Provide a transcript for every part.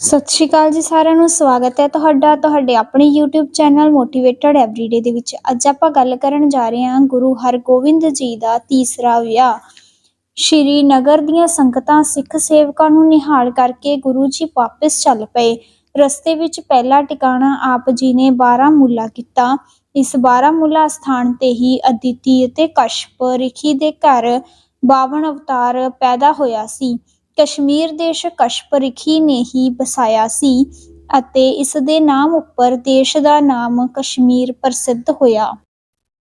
ਸਤਿ ਸ਼੍ਰੀ ਅਕਾਲ ਜੀ ਸਾਰਿਆਂ ਨੂੰ, ਸਵਾਗਤ ਹੈ ਤੁਹਾਡਾ, ਤੁਹਾਡੇ ਆਪਣੇ YouTube ਚੈਨਲ ਮੋਟੀਵੇਟਡ ਐਵਰੀਡੇ ਦੇ ਵਿੱਚ। ਅੱਜ ਆਪਾਂ ਗੱਲ ਕਰਨ ਜਾ ਰਹੇ ਹਾਂ ਗੁਰੂ ਹਰਗੋਬਿੰਦ ਜੀ ਦਾ ਤੀਸਰਾ ਵਿਆਹ। ਸ਼੍ਰੀ ਨਗਰ ਦੀਆਂ ਸੰਗਤਾਂ ਸਿੱਖ ਸੇਵਕਾਂ ਨੂੰ ਨਿਹਾਲ ਕਰਕੇ ਗੁਰੂ ਜੀ ਵਾਪਸ ਚੱਲ ਪਏ। ਰਸਤੇ ਵਿੱਚ ਪਹਿਲਾ ਟਿਕਾਣਾ ਆਪ ਜੀ ਨੇ ਬਾਰਾਮੂਲਾ ਕੀਤਾ। ਇਸ ਬਾਰਾਮੂਲਾ ਸਥਾਨ ਤੇ ਹੀ ਅਦਿਤੀ ਅਤੇ ਕਸ਼ਪ ਰਿਖੀ ਦੇ ਘਰ 52 ਅਵਤਾਰ ਪੈਦਾ ਹੋਇਆ ਸੀ। ਕਸ਼ਮੀਰ ਦੇਸ਼ ਕਸ਼ਪ ਰਿਖੀ ਨੇ ਹੀ ਬਸਾਇਆ ਸੀ ਅਤੇ ਇਸ ਦੇ ਨਾਮ ਉੱਪਰ ਦੇਸ਼ ਦਾ ਨਾਮ ਕਸ਼ਮੀਰ ਪ੍ਰਸਿੱਧ ਹੋਇਆ।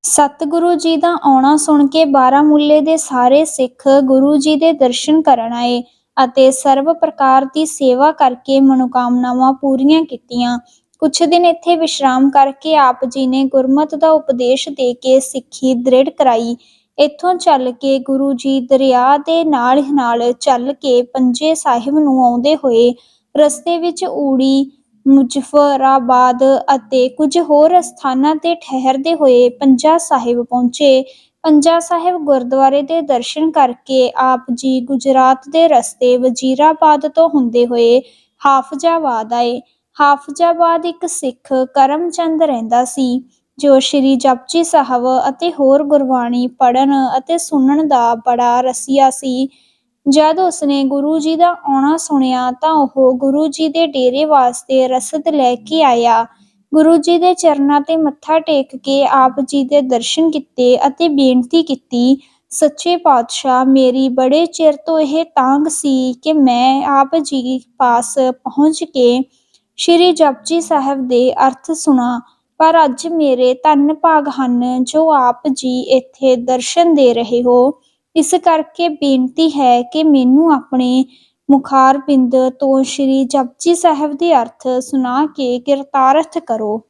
ਸਤਿਗੁਰੂ ਜੀ ਦਾ ਆਉਣਾ ਸੁਣ ਕੇ ਬਾਰਾਮੁੱਲੇ ਦੇ ਸਾਰੇ ਸਿੱਖ ਗੁਰੂ ਜੀ ਦੇ ਦਰਸ਼ਨ ਕਰਨ ਆਏ ਅਤੇ ਸਰਵ ਪ੍ਰਕਾਰ ਦੀ ਸੇਵਾ ਕਰਕੇ ਮਨੋਕਾਮਨਾਵਾਂ ਪੂਰੀਆਂ ਕੀਤੀਆਂ। ਕੁਛ ਦਿਨ ਇੱਥੇ ਵਿਸ਼ਰਾਮ ਕਰਕੇ ਆਪ ਜੀ ਨੇ ਗੁਰਮਤਿ ਦਾ ਉਪਦੇਸ਼ ਦੇ ਕੇ ਸਿੱਖੀ ਦ੍ਰਿੜ ਕਰਾਈ ਇੱਥੋਂ ਚੱਲ ਕੇ ਗੁਰੂ ਜੀ ਦਰਿਆ ਦੇ ਨਾਲ ਨਾਲ ਚੱਲ ਕੇ ਪੰਜੇ ਸਾਹਿਬ ਨੂੰ ਆਉਂਦੇ ਹੋਏ ਰਸਤੇ ਵਿੱਚ ਊੜੀ, ਮੁਜ਼ਫਰਾਬਾਦ ਅਤੇ ਕੁਝ ਹੋਰ ਸਥਾਨਾਂ ਤੇ ਠਹਿਰਦੇ ਹੋਏ ਪੰਜਾ ਸਾਹਿਬ ਪਹੁੰਚੇ। ਪੰਜਾ ਸਾਹਿਬ ਗੁਰਦੁਆਰੇ ਦੇ ਦਰਸ਼ਨ ਕਰਕੇ ਆਪ ਜੀ ਗੁਜਰਾਤ ਦੇ ਰਸਤੇ ਵਜ਼ੀਰਾਬਾਦ ਤੋਂ ਹੁੰਦੇ ਹੋਏ ਹਾਫਜ਼ਾਬਾਦ ਆਏ। ਹਾਫਜ਼ਾਬਾਦ ਇੱਕ ਸਿੱਖ ਕਰਮਚੰਦ ਰਹਿੰਦਾ ਸੀ। ਜੋ ਸ਼੍ਰੀ ਜਪਜੀ ਸਾਹਿਬ ਅਤੇ ਹੋਰ ਗੁਰਬਾਣੀ ਪੜ੍ਹਨ ਅਤੇ ਸੁਣਨ ਦਾ ਬੜਾ ਰਸੀਆ ਸੀ। ਜਦ ਉਸਨੇ ਗੁਰੂ ਜੀ ਦਾ ਆਉਣਾ ਸੁਣਿਆ ਤਾਂ ਉਹ ਗੁਰੂ ਜੀ ਦੇ ਡੇਰੇ ਵਾਸਤੇ ਰਸਦ ਲੈ ਕੇ ਆਇਆ। ਗੁਰੂ ਜੀ ਦੇ ਚਰਨਾਂ ਤੇ ਮੱਥਾ ਟੇਕ ਕੇ ਆਪ ਜੀ ਦੇ ਦਰਸ਼ਨ ਕੀਤੇ ਅਤੇ ਬੇਨਤੀ ਕੀਤੀ, ਸੱਚੇ ਪਾਤਸ਼ਾਹ, ਮੇਰੀ ਬੜੇ ਚਿਰ ਤੋਂ ਇਹ ਤਾਂਗ ਸੀ ਕਿ ਮੈਂ ਆਪ ਜੀ ਪਾਸ ਪਹੁੰਚ ਕੇ ਸ਼੍ਰੀ ਜਪਜੀ ਸਾਹਿਬ ਦੇ ਅਰਥ ਸੁਣਾ। ਪਰ ਅੱਜ ਮੇਰੇ ਧੰਨ ਭਾਗ ਹਨ, ਜੋ ਆਪ ਜੀ ਇੱਥੇ ਦਰਸ਼ਨ ਦੇ ਰਹੇ ਹੋ। ਇਸ ਕਰਕੇ ਬੇਨਤੀ ਹੈ ਕਿ ਮੈਨੂੰ ਆਪਣੇ ਮੁਖਾਰ ਤੋਂ ਸ਼੍ਰੀ ਜਪਜੀ ਸਾਹਿਬ ਦੇ ਅਰਥ ਸੁਣਾ ਕੇ ਕਿਰਤਾਰਥ ਕਰੋ।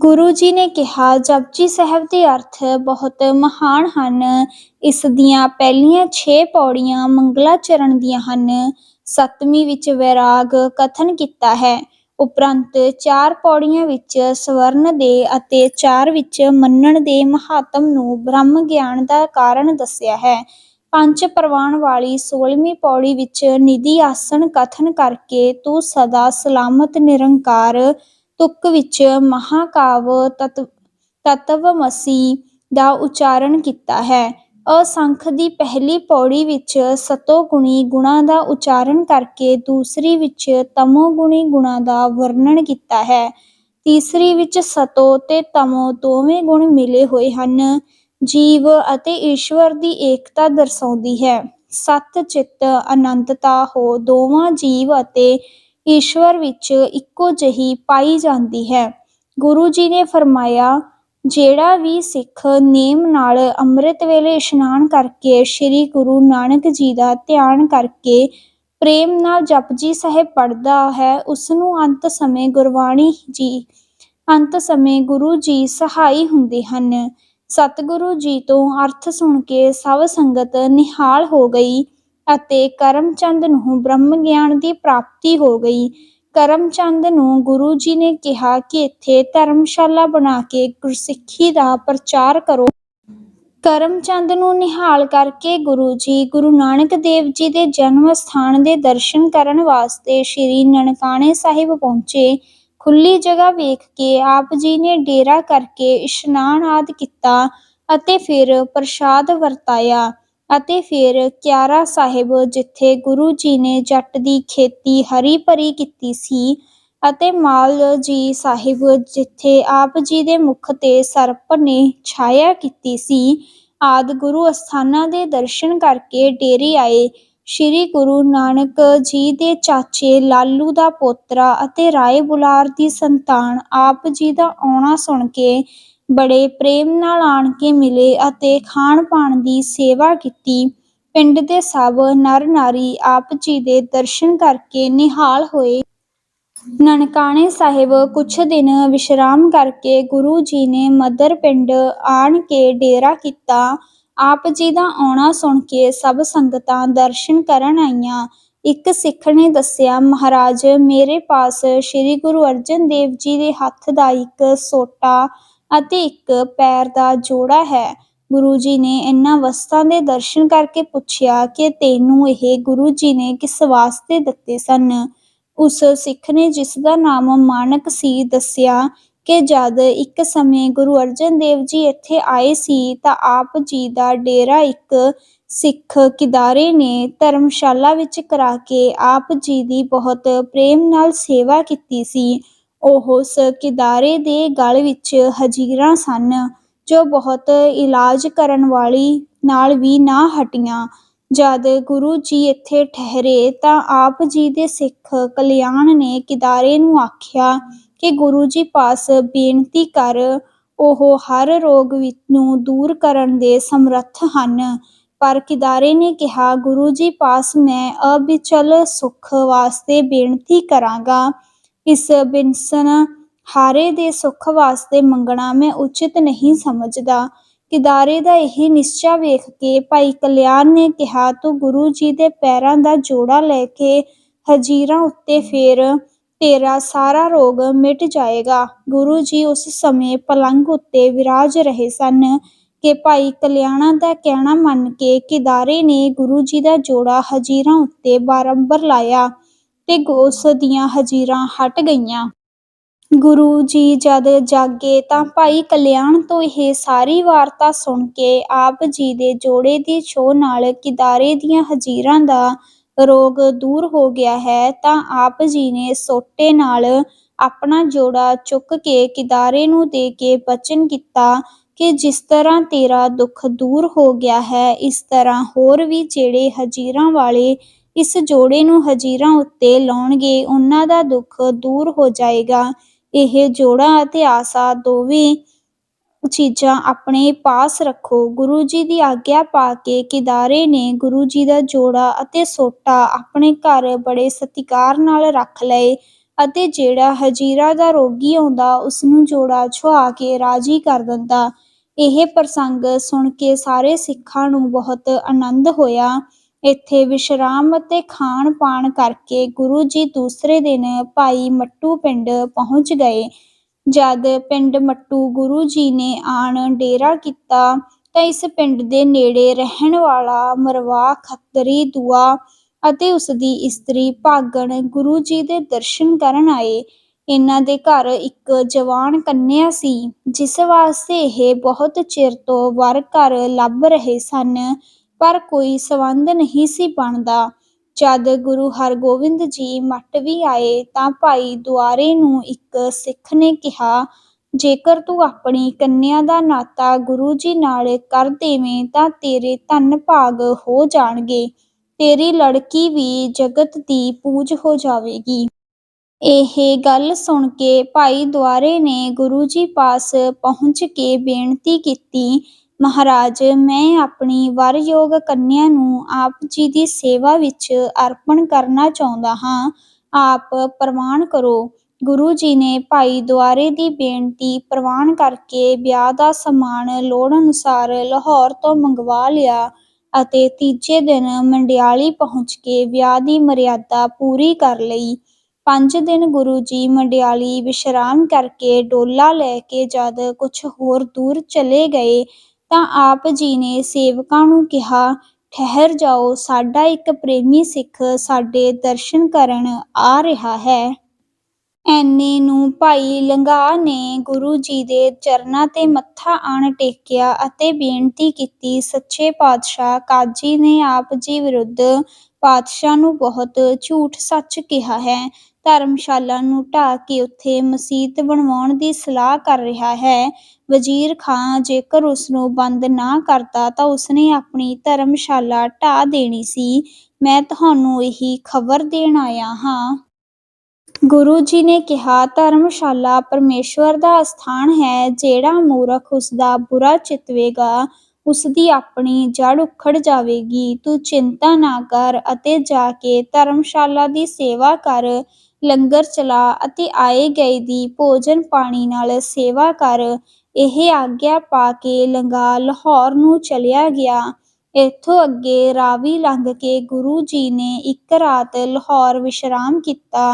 ਗੁਰੂ ਜੀ ਨੇ ਕਿਹਾ, ਜਪਜੀ ਸਾਹਿਬ ਦੇ ਅਰਥ ਬਹੁਤ ਮਹਾਨ ਹਨ। ਇਸ ਦੀਆਂ ਪਹਿਲੀਆਂ 6 ਪੌੜੀਆਂ ਮੰਗਲਾਚਰਨ ਦੀਆਂ ਹਨ। ਸੱਤਵੀਂ ਵਿੱਚ ਵੈਰਾਗ ਕਥਨ ਕੀਤਾ ਹੈ। ਉਪਰੰਤ ਚਾਰ ਪੌੜੀਆਂ ਵਿੱਚ ਸਵਰਨ ਦੇ ਅਤੇ ਚਾਰ ਵਿੱਚ ਮੰਨਣ ਦੇ ਮਹਾਤਮ ਨੂੰ ਬ੍ਰਹਮ ਗਿਆਨ ਦਾ ਕਾਰਨ ਦੱਸਿਆ ਹੈ। ਪੰਜ ਪ੍ਰਵਾਨ ਵਾਲੀ 16ਵੀਂ ਪੌੜੀ ਵਿੱਚ ਨਿਧੀ ਆਸਣ ਕਥਨ ਕਰਕੇ ਤੂੰ ਸਦਾ ਸਲਾਮਤ, ਨਿਰੰਕਾਰ, ਤੁਕ ਵਿੱਚ ਮਹਾਕਾਵ ਤਤ ਤਤਵਮਸੀ ਦਾ ਉਚਾਰਨ ਕੀਤਾ ਹੈ। ਅਸੰਖ ਦੀ ਪਹਿਲੀ ਪੌੜੀ ਵਿੱਚ ਸਤੋ ਗੁਣੀ ਗੁਣਾ ਦਾ ਉਚਾਰਨ ਕਰਕੇ ਦੂਸਰੀ ਵਿੱਚ ਤਮੋ ਗੁਣੀ ਗੁਣਾ ਦਾ ਵਰਣਨ ਕੀਤਾ ਹੈ। ਤੀਸਰੀ ਵਿੱਚ ਸਤੋ ਤੇ ਤਮੋ ਦੋਵੇਂ ਗੁਣ ਮਿਲੇ ਹੋਏ ਹਨ। ਜੀਵ ਅਤੇ ਈਸ਼ਵਰ ਦੀ ਏਕਤਾ ਦਰਸਾਉਂਦੀ ਹੈ। ਸਤ ਚਿੱਤ ਅਨੰਤਤਾ ਹੋ ਦੋਵਾਂ ਜੀਵ ਅਤੇ ਈਸ਼ਵਰ ਵਿੱਚ ਇੱਕੋ ਜਿਹੀ ਪਾਈ ਜਾਂਦੀ ਹੈ। ਗੁਰੂ ਜੀ ਨੇ ਫਰਮਾਇਆ ਜਿਹੜਾ ਵੀ ਸਿੱਖ ਨੇਮ ਨਾਲ ਅੰਮ੍ਰਿਤ ਵੇਲੇ ਇਸ਼ਨਾਨ ਕਰਕੇ ਸ੍ਰੀ ਗੁਰੂ ਨਾਨਕ ਜੀ ਦਾ ਧਿਆਨ ਕਰਕੇ ਪ੍ਰੇਮ ਨਾਲ ਜਪਜੀ ਸਾਹਿਬ ਪੜਦਾ ਹੈ ਉਸ ਨੂੰ ਅੰਤ ਸਮੇਂ ਗੁਰਬਾਣੀ ਜੀ, ਅੰਤ ਸਮੇਂ ਗੁਰੂ ਜੀ ਸਹਾਈ ਹੁੰਦੇ ਹਨ। ਸਤਿਗੁਰੂ ਜੀ ਤੋਂ ਅਰਥ ਸੁਣ ਕੇ ਸਭ ਸੰਗਤ ਨਿਹਾਲ ਹੋ ਗਈ ਅਤੇ ਕਰਮਚੰਦ ਨੂੰ ਬ੍ਰਹਮ ਗਿਆਨ ਦੀ ਪ੍ਰਾਪਤੀ ਹੋ ਗਈ। ਕਰਮਚੰਦ ਨੂੰ ਗੁਰੂ ਜੀ ਨੇ ਕਿਹਾ ਕਿ ਇੱਥੇ ਧਰਮਸ਼ਾਲਾ ਬਣਾ ਕੇ ਗੁਰਸਿੱਖੀ ਦਾ ਪ੍ਰਚਾਰ ਕਰੋ। ਕਰਮਚੰਦ ਨੂੰ ਨਿਹਾਲ ਕਰਕੇ ਗੁਰੂ ਜੀ ਗੁਰੂ ਨਾਨਕ ਦੇਵ ਜੀ ਦੇ ਜਨਮ ਸਥਾਨ ਦੇ ਦਰਸ਼ਨ ਕਰਨ ਵਾਸਤੇ ਸ੍ਰੀ ਨਨਕਾਣੇ ਸਾਹਿਬ ਪਹੁੰਚੇ। ਖੁੱਲੀ ਜਗ੍ਹਾ ਵੇਖ ਕੇ ਆਪ ਜੀ ਨੇ ਡੇਰਾ ਕਰਕੇ ਇਸ਼ਨਾਨ ਆਦ ਕੀਤਾ ਅਤੇ ਫਿਰ ਪ੍ਰਸ਼ਾਦ ਵਰਤਾਇਆ। ਅਤੇ ਫਿਰ ਕਿਆਰਾ ਸਾਹਿਬ ਜਿੱਥੇ ਗੁਰੂ ਜੀ ਨੇ ਜੱਟ ਦੀ ਖੇਤੀ ਹਰੀ ਭਰੀ ਕੀਤੀ ਸੀ ਅਤੇ ਮਾਲ ਜੀ ਸਾਹਿਬ ਜਿੱਥੇ ਆਪ ਜੀ ਦੇ ਮੁਖ ਤੇ ਸਰਪ ਨੇ ਛਾਇਆ ਕੀਤੀ ਸੀ, ਆਦ ਗੁਰੂ ਅਸਥਾਨਾਂ ਦੇ ਦਰਸ਼ਨ ਕਰਕੇ ਡੇਰੇ ਆਏ। ਸ਼੍ਰੀ ਗੁਰੂ ਨਾਨਕ ਜੀ ਦੇ ਚਾਚੇ ਲਾਲੂ ਦਾ ਪੋਤਰਾ ਅਤੇ ਰਾਏ ਬੁਲਾਰ ਦੀ ਸੰਤਾਨ ਆਪ ਜੀ ਦਾ ਆਉਣਾ ਸੁਣ ਕੇ ਬੜੇ ਪ੍ਰੇਮ ਨਾਲ ਆਣ ਕੇ ਮਿਲੇ ਅਤੇ ਖਾਣ ਪਾਣ ਦੀ ਸੇਵਾ ਕੀਤੀ। ਪਿੰਡ ਦੇ ਸਭ ਨਰ ਨਾਰੀ ਆਪ ਜੀ ਦੇ ਦਰਸ਼ਨ ਕਰਕੇ ਨਿਹਾਲ ਹੋਏ। ਨਨਕਾਣੇ ਸਾਹਿਬ ਕੁਛ ਦਿਨ ਵਿਸ਼ਰਾਮ ਕਰਕੇ ਗੁਰੂ ਜੀ ਨੇ ਮਦਰ ਪਿੰਡ ਆਣ ਕੇ ਡੇਰਾ ਕੀਤਾ। ਆਪ ਜੀ ਦਾ ਆਉਣਾ ਸੁਣ ਕੇ ਸਭ ਸੰਗਤਾਂ ਦਰਸ਼ਨ ਕਰਨ ਆਈਆਂ। ਇੱਕ ਸਿੱਖ ਨੇ ਦੱਸਿਆ, ਮਹਾਰਾਜ, ਮੇਰੇ ਪਾਸ ਸ੍ਰੀ ਗੁਰੂ ਅਰਜਨ ਦੇਵ ਜੀ ਦੇ ਹੱਥ ਦਾ ਇੱਕ ਸੋਟਾ ਅਤੇ ਇੱਕ ਪੈਰ ਦਾ ਜੋੜਾ ਹੈ। ਗੁਰੂ ਜੀ ਨੇ ਇਹਨਾਂ ਵਸਤਾਂ ਦੇ ਦਰਸ਼ਨ ਕਰਕੇ ਪੁੱਛਿਆ ਕਿ ਤੈਨੂੰ ਇਹ ਗੁਰੂ ਜੀ ਨੇ ਕਿਸ ਵਾਸਤੇ ਦਿੱਤੇ ਸਨ? ਉਸ ਸਿੱਖ ਨੇ ਜਿਸ ਦਾ ਨਾਮ ਮਾਨਕ ਸੀ ਦੱਸਿਆ ਕਿ ਜਦ ਇੱਕ ਸਮੇਂ ਗੁਰੂ ਅਰਜਨ ਦੇਵ ਜੀ ਇੱਥੇ ਆਏ ਸੀ ਤਾਂ ਆਪ ਜੀ ਦਾ ਡੇਰਾ ਇੱਕ ਸਿੱਖ ਕਿਦਾਰੇ ਨੇ ਧਰਮਸ਼ਾਲਾ ਵਿੱਚ ਕਰਾ ਕੇ ਆਪ ਜੀ ਦੀ ਬਹੁਤ ਪ੍ਰੇਮ ਨਾਲ ਸੇਵਾ ਕੀਤੀ ਸੀ। ਉਹ ਉਸ ਕਿਦਾਰੇ ਦੇ ਗਲ ਵਿੱਚ ਹਜੀਰਾਂ ਸਨ, ਜੋ ਬਹੁਤ ਇਲਾਜ ਕਰਨ ਵਾਲੀ ਨਾਲ ਵੀ ਨਾ ਹਟੀਆਂ। ਜਦ ਗੁਰੂ ਜੀ ਇੱਥੇ ਠਹਿਰੇ ਤਾਂ ਆਪ ਜੀ ਦੇ ਸਿੱਖ ਕਲਿਆਣ ਨੇ ਕਿਦਾਰੇ ਨੂੰ ਆਖਿਆ ਕਿ ਗੁਰੂ ਜੀ ਪਾਸ ਬੇਨਤੀ ਕਰ, ਉਹ ਹਰ ਰੋਗ ਵਿੱਚ ਨੂੰ ਦੂਰ ਕਰਨ ਦੇ ਸਮਰੱਥ ਹਨ। ਪਰ ਕਿਦਾਰੇ ਨੇ ਕਿਹਾ, ਗੁਰੂ ਜੀ ਪਾਸ ਮੈਂ ਅਬਿਚਲ ਸੁਖ ਵਾਸਤੇ ਬੇਨਤੀ ਕਰਾਂਗਾ। ਇਸ ਬਿਨਸਨ ਹਾਰੇ ਦੇ ਸੁਖ ਵਾਸਤੇ ਮੰਗਣਾ ਮੈਂ ਉਚਿਤ ਨਹੀਂ ਸਮਝਦਾ। ਕਿਦਾਰੇ ਦਾ ਇਹ ਨਿਸ਼ਚਾ ਵੇਖ ਕੇ ਭਾਈ ਕਲਿਆਣ ਨੇ ਕਿਹਾ, ਤੂੰ ਗੁਰੂ ਜੀ ਦੇ ਪੈਰਾਂ ਦਾ ਜੋੜਾ ਲੈ ਕੇ ਹਜੀਰਾਂ ਉੱਤੇ ਫੇਰ ਤੇਰਾ ਸਾਰਾ ਰੋਗ ਮਿਟ ਜਾਏਗਾ। ਗੁਰੂ ਜੀ ਉਸ ਸਮੇਂ ਪਲੰਗ ਉੱਤੇ ਵਿਰਾਜ ਰਹੇ ਸਨ ਕਿ ਭਾਈ ਕਲਿਆਣਾ ਦਾ ਕਹਿਣਾ ਮੰਨ ਕੇ ਕਿਦਾਰੇ ਨੇ ਗੁਰੂ ਜੀ ਦਾ ਜੋੜਾ ਹਜੀਰਾਂ ਉੱਤੇ ਬਾਰੰਬਾਰ ਲਾਇਆ। ਤੇ ਉਸ ਦੀਆਂ ਹਜੀਰਾਂ ਹਟ ਗਈਆਂ। ਗੁਰੂ ਜੀ ਜਦ ਜਾਗੇ ਤਾਂ ਭਾਈ ਕਲਿਆਣ ਤੋਂ ਇਹ ਸਾਰੀ ਵਾਰਤਾ ਸੁਣ ਕੇ ਆਪ ਜੀ ਦੇ ਜੋੜੇ ਦੀ ਛੋਹ ਨਾਲ ਕਿਦਾਰੇ ਦੀਆਂ ਹਜੀਰਾਂ ਦਾ ਰੋਗ ਦੂਰ ਹੋ ਗਿਆ ਹੈ ਤਾਂ ਆਪ ਜੀ ਨੇ ਸੋਟੇ ਨਾਲ ਆਪਣਾ ਜੋੜਾ ਚੁੱਕ ਕੇ ਕਿਦਾਰੇ ਨੂੰ ਦੇ ਕੇ ਬਚਨ ਕੀਤਾ ਕਿ ਜਿਸ ਤਰ੍ਹਾਂ ਤੇਰਾ ਦੁੱਖ ਦੂਰ ਹੋ ਗਿਆ ਹੈ, ਇਸ ਤਰ੍ਹਾਂ ਹੋਰ ਵੀ ਜਿਹੜੇ ਹਜੀਰਾਂ ਵਾਲੇ ਇਸ ਜੋੜੇ ਨੂੰ ਹਜੀਰਾਂ ਉੱਤੇ ਲਾਉਣਗੇ, ਉਹਨਾਂ ਦਾ ਦੁੱਖ ਦੂਰ ਹੋ ਜਾਏਗਾ। ਇਹ ਜੋੜਾ ਅਤੇ ਆਸਾ ਦੋਵੇਂ ਚੀਜ਼ਾਂ ਆਪਣੇ ਪਾਸ ਰੱਖੋ। ਗੁਰੂ ਜੀ ਦੀ ਆਗਿਆ ਪਾ ਕੇ ਕਿਦਾਰੇ ਨੇ ਗੁਰੂ ਜੀ ਦਾ ਜੋੜਾ ਅਤੇ ਸੋਟਾ ਆਪਣੇ ਘਰ ਬੜੇ ਸਤਿਕਾਰ ਨਾਲ ਰੱਖ ਲਏ ਅਤੇ ਜਿਹੜਾ ਹਜੀਰਾ ਦਾ ਰੋਗੀ ਆਉਂਦਾ ਉਸ ਨੂੰ ਜੋੜਾ ਛੁਆ ਕੇ ਰਾਜੀ ਕਰ ਦਿੰਦਾ। ਇਹ ਪ੍ਰਸੰਗ ਸੁਣ ਕੇ ਸਾਰੇ ਸਿੱਖਾਂ ਨੂੰ ਬਹੁਤ ਆਨੰਦ ਹੋਇਆ। ਇੱਥੇ ਵਿਸ਼ਰਾਮ ਅਤੇ ਖਾਣ ਪਾਣ ਕਰਕੇ ਗੁਰੂ ਜੀ ਦੂਸਰੇ ਦਿਨ ਭਾਈ ਮੱਟੂ ਪਿੰਡ ਪਹੁੰਚ ਗਏ। ਜਦ ਪਿੰਡ ਮੱਟੂ ਗੁਰੂ ਜੀ ਨੇ ਆਣ ਡੇਰਾ ਕੀਤਾ ਤਾਂ ਇਸ ਪਿੰਡ ਦੇ ਨੇੜੇ ਰਹਿਣ ਵਾਲਾ ਮਰਵਾ ਖੱਤਰੀ ਦੁਆ ਅਤੇ ਉਸ ਦੀ ਇਸਤਰੀ ਭਾਗਣ ਗੁਰੂ ਜੀ ਦੇ ਦਰਸ਼ਨ ਕਰਨ ਆਏ। ਇਹਨਾਂ ਦੇ ਘਰ ਇੱਕ ਜਵਾਨ ਕੰਨਿਆ ਸੀ, ਜਿਸ ਵਾਸਤੇ ਇਹ ਬਹੁਤ ਚਿਰ ਤੋਂ ਵਰ ਘਰ ਲੱਭ ਰਹੇ ਸਨ। ਪਰ ਕੋਈ ਸੰਬੰਧ ਨਹੀਂ ਸੀ ਬਣਦਾ। ਜਦ ਗੁਰੂ ਹਰਗੋਬਿੰਦ ਜੀ ਮੱਟ ਵੀ ਆਏ ਤਾਂ ਭਾਈ ਦੁਆਰੇ ਨੂੰ ਇੱਕ ਸਿੱਖ ਨੇ ਕਿਹਾ, ਜੇਕਰ ਤੂੰ ਆਪਣੀ ਕੰਨਿਆ ਦਾ ਨਾਤਾ ਗੁਰੂ ਜੀ ਨਾਲ ਕਰ ਦੇਵੇਂ ਤਾਂ ਤੇਰੇ ਧਨ ਭਾਗ ਹੋ ਜਾਣਗੇ। ਤੇਰੀ ਲੜਕੀ ਵੀ ਜਗਤ ਦੀ ਪੂਜ ਹੋ ਜਾਵੇਗੀ ਇਹ ਗੱਲ ਸੁਣ ਕੇ ਭਾਈ ਦੁਆਰੇ ਨੇ ਗੁਰੂ ਜੀ ਪਾਸ ਪਹੁੰਚ ਕੇ ਬੇਨਤੀ ਕੀਤੀ ਮਹਾਰਾਜ, ਮੈਂ ਆਪਣੀ ਵਰਯੋਗ ਕੰਨਿਆ ਨੂੰ ਆਪ ਜੀ ਦੀ ਸੇਵਾ ਵਿੱਚ ਅਰਪਣ ਕਰਨਾ ਚਾਹੁੰਦਾ ਹਾਂ। ਆਪ ਪ੍ਰਵਾਨ ਕਰੋ। ਗੁਰੂ ਜੀ ਨੇ ਭਾਈ ਦੁਆਰੇ ਦੀ ਬੇਨਤੀ ਪ੍ਰਵਾਨ ਕਰਕੇ ਵਿਆਹ ਦਾ ਸਮਾਨ ਲੋੜ ਅਨੁਸਾਰ ਲਾਹੌਰ ਤੋਂ ਮੰਗਵਾ ਲਿਆ ਅਤੇ ਤੀਜੇ ਦਿਨ ਮੰਡਿਆਲੀ ਪਹੁੰਚ ਕੇ ਵਿਆਹ ਦੀ ਮਰਿਆਦਾ ਪੂਰੀ ਕਰ ਲਈ। ਪੰਜ ਦਿਨ ਗੁਰੂ ਜੀ ਮੰਡਿਆਲੀ ਵਿਸ਼ਰਾਮ ਕਰਕੇ ਡੋਲਾ ਲੈ ਕੇ ਜਦ ਕੁਝ ਹੋਰ ਦੂਰ ਚਲੇ ਗਏ ਤਾਂ ਆਪ ਜੀ ਨੇ ਸੇਵਕਾਂ ਨੂੰ ਕਿਹਾ, ਠਹਿਰ ਜਾਓ, ਸਾਡਾ ਇੱਕ ਪ੍ਰੇਮੀ ਸਿੱਖ ਸਾਡੇ ਦਰਸ਼ਨ ਕਰਨ ਆ ਰਿਹਾ ਹੈ। ਐਨੇ ਨੂੰ ਭਾਈ ਲੰਗਾ ਨੇ ਗੁਰੂ ਜੀ ਦੇ ਚਰਨਾਂ ਤੇ ਮੱਥਾ ਆਣ ਟੇਕਿਆ ਅਤੇ ਬੇਨਤੀ ਕੀਤੀ, ਸੱਚੇ ਪਾਤਸ਼ਾਹ, ਕਾਜੀ ਨੇ ਆਪ ਜੀ ਵਿਰੁੱਧ ਪਾਤਸ਼ਾਹ ਨੂੰ ਬਹੁਤ ਝੂਠ ਸੱਚ ਕਿਹਾ ਹੈ। ਧਰਮਸ਼ਾਲਾ ਨੂੰ ਢਾਹ ਕੇ ਉੱਥੇ ਮਸਜਿਦ ਬਣਵਾਉਣ ਦੀ ਸਲਾਹ ਕਰ ਰਿਹਾ ਹੈ। ਵਜ਼ੀਰ ਖਾਂ ਜੇਕਰ ਉਸ ਨੂੰ ਬੰਦ ਨਾ ਕਰਦਾ ਤਾਂ ਉਸਨੇ ਆਪਣੀ ਧਰਮਸ਼ਾਲਾ ਢਾਹ ਦੇਣੀ ਸੀ। ਮੈਂ ਤੁਹਾਨੂੰ ਇਹੀ ਖਬਰ ਦੇਣ ਆਇਆ ਹਾਂ। ਗੁਰੂ ਜੀ ਨੇ ਕਿਹਾ, ਧਰਮਸ਼ਾਲਾ ਪਰਮੇਸ਼ਵਰ ਦਾ ਸਥਾਨ ਹੈ, ਜਿਹੜਾ ਮੂਰਖ ਉਸ ਦਾ ਬੁਰਾ ਚਿਤਵੇਗਾ। ਉਸ ਦੀ ਆਪਣੀ ਜੜ ਉਖੜ ਜਾਵੇਗੀ। ਤੂੰ ਚਿੰਤਾ ਨਾ ਕਰ ਅਤੇ ਜਾ ਕੇ ਧਰਮਸ਼ਾਲਾ ਦੀ ਸੇਵਾ ਕਰ, ਲੰਗਰ ਚਲਾ ਅਤੇ ਆਏ ਗਏ ਦੀ ਭੋਜਨ ਪਾਣੀ ਨਾਲ ਸੇਵਾ ਕਰ। ਇਹ ਆਗਿਆ ਪਾ ਕੇ ਲੰਗਾ ਲਾਹੌਰ ਨੂੰ ਚਲਿਆ ਗਿਆ। ਇੱਥੋਂ ਅੱਗੇ ਰਾਵੀ ਲੰਘ ਕੇ ਗੁਰੂ ਜੀ ਨੇ ਇੱਕ ਰਾਤ ਲਾਹੌਰ ਵਿਸ਼ਰਾਮ ਕੀਤਾ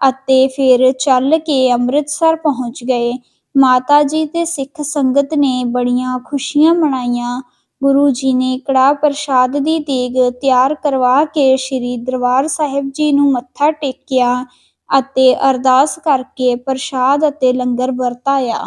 ਅਤੇ ਫਿਰ ਚੱਲ ਕੇ ਅੰਮ੍ਰਿਤਸਰ ਪਹੁੰਚ ਗਏ। ਮਾਤਾ ਜੀ ਤੇ ਸਿੱਖ ਸੰਗਤ ਨੇ ਬੜੀਆਂ ਖੁਸ਼ੀਆਂ ਮਨਾਈਆਂ। ਗੁਰੂ ਜੀ ਨੇ ਕੜਾ ਪ੍ਰਸ਼ਾਦ ਦੀ ਦੇਗ ਤਿਆਰ ਕਰਵਾ ਕੇ ਸ੍ਰੀ ਦਰਬਾਰ ਸਾਹਿਬ ਜੀ ਨੂੰ ਮੱਥਾ ਟੇਕਿਆ ਅਤੇ ਅਰਦਾਸ ਕਰਕੇ ਪ੍ਰਸ਼ਾਦ ਅਤੇ ਲੰਗਰ ਵਰਤਾਇਆ।